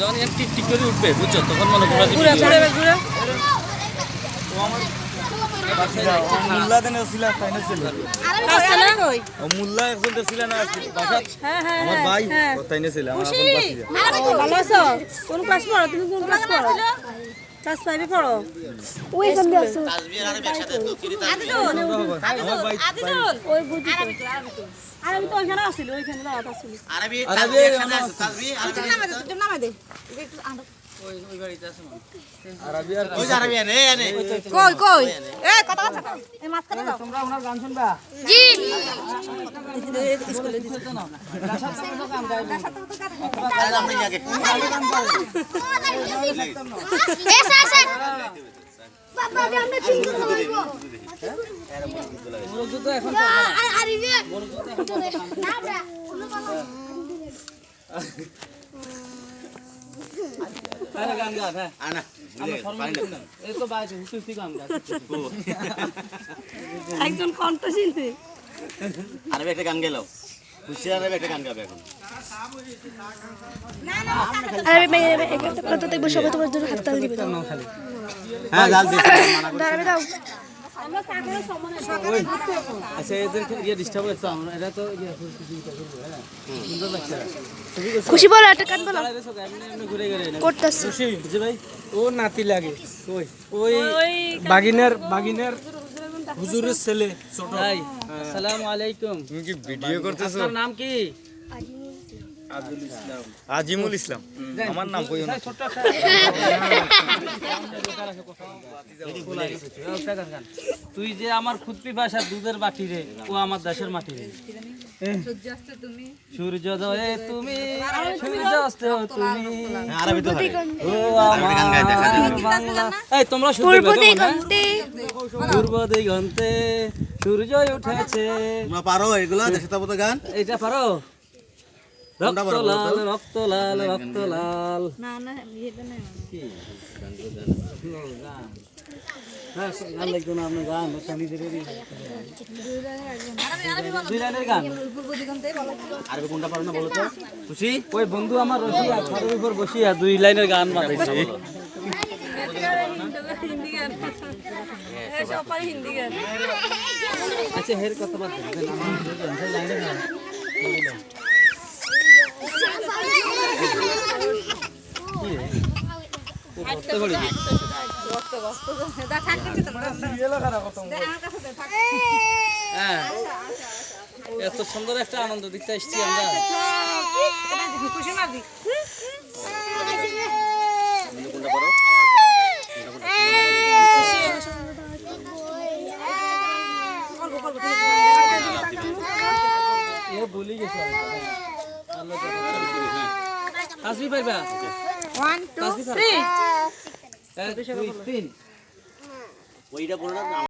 যখন tick tick করে উঠবে বুঝছ? তখন মনে ঘোরা দেনে ছিল তাইনে ছিল ও মুল্লা একজন ছিল না? বাসা আমার ভাই ও তাইনে ছিল আমার আপন ভালো আছো? কোন ক্লাস পড়ো? তুমি কোন ক্লাস পড়ো? ক্লাস পাইবে পড়ো। ওই সামনে আছো। আমার ভাই ওই বুঝি আর আমি তো ওইখানে আসছিল ওইখানে দাঁড়াতে আসছিল আরবি নামে দে একটু আর কই কই এ কত কথা এই মাঝখানে যাও তোমরা ওনার গান শুনবা জি এ স্যার স্যার বাবা আমরা চিন্তা করব মনোযোগ তো এখন আর আরিবে না ব্রা আরে গান গা হ্যাঁ আনা এই তো বাইরে হুটু হুটু গান গা একজন কণ্ঠশিল্পী। একটা গান গান আরে একটা দেখব সবাই তোমার জন্য হাততালি দিবে। দাও হ্যাঁ দাও আচ্ছা এদেরকে ইয়ে ডিস্টার্ব হচ্ছে আমরা এটা তো ইয়ে করব হ্যাঁ। সুন্দর লাগছে খুশি বলো একটা কান বলো। ঘুরে গেলে ভাই? ও নাতি লাগে। ওই ওই বাগিনার বাগিনার হুজুরের ছেলে ছোট। ভাই আসসালামু আলাইকুম। তুমি কি ভিডিও করতেছো? আপনার নাম কি? আজিমুল ইসলাম। আমার নাম কইও না। তুই যে আমার খুদপি ভাষা দুধের বাটি রে ও আমার দেশের মাটি রে। সূর্যোদয়ে তুমি সূর্যাস্ত তুমি। ও এই তোমরা পূর্ব পেলে কেমন? দিগন্তে। পূর্ব দিগন্তে সূর্য উঠেছে। তোমরা পারো এগুলো দেশতাবত গান? এইটা পারো? রক্ত লাল রক্ত লাল রক্ত লাল না না এটা না গান হ্যাঁ গান লাগতো না আপনার গান একটা নিজেরই দুই লাইনের গান। আরবি কোনটা পারো না বলো তো? খুশি? ওই বন্ধু আমার রসিয়া খাটের উপর বসিয়া দুই লাইনের গান গান গান আচ্ছা হের কথা বাদ দেন আমার লাইনে গান করতে পারি দা থাকতে তো হ্যাঁ এত সুন্দর একটা আনন্দ দেখতে এসছি আমরা। ভুলি গেছে আসবি পারবা ওয়ান টু থ্রি এক দুই তিন ওইটা বলো না